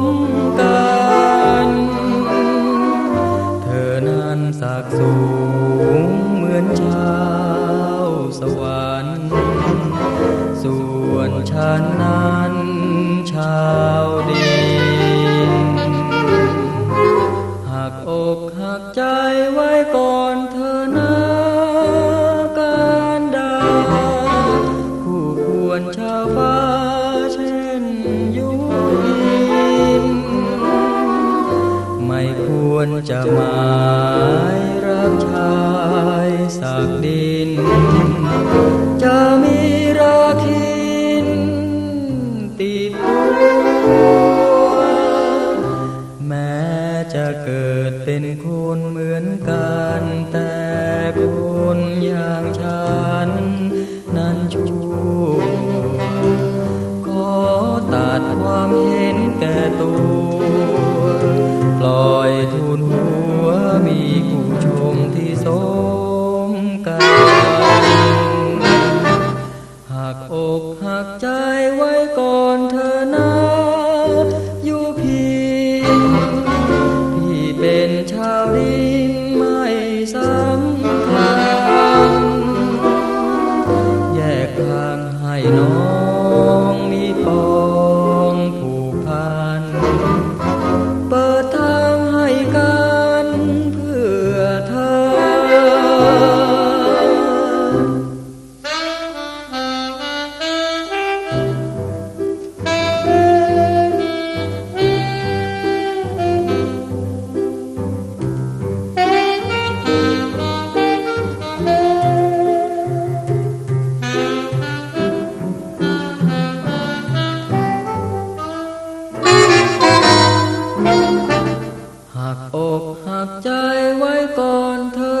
มกันเธอนั้นสักสูงเหมือนชาวสวรรค์ ส่วนฉันนั้นชาวดินหักอกหักใจไว้ก่อนเธอ จะหมายรักชายสักดิน จะมีราคินติดตัวแม้จะเกิดเป็นคนเหมือนกันแต่คนอย่างฉันนั้นำคัญแยกทางให้น้อง หั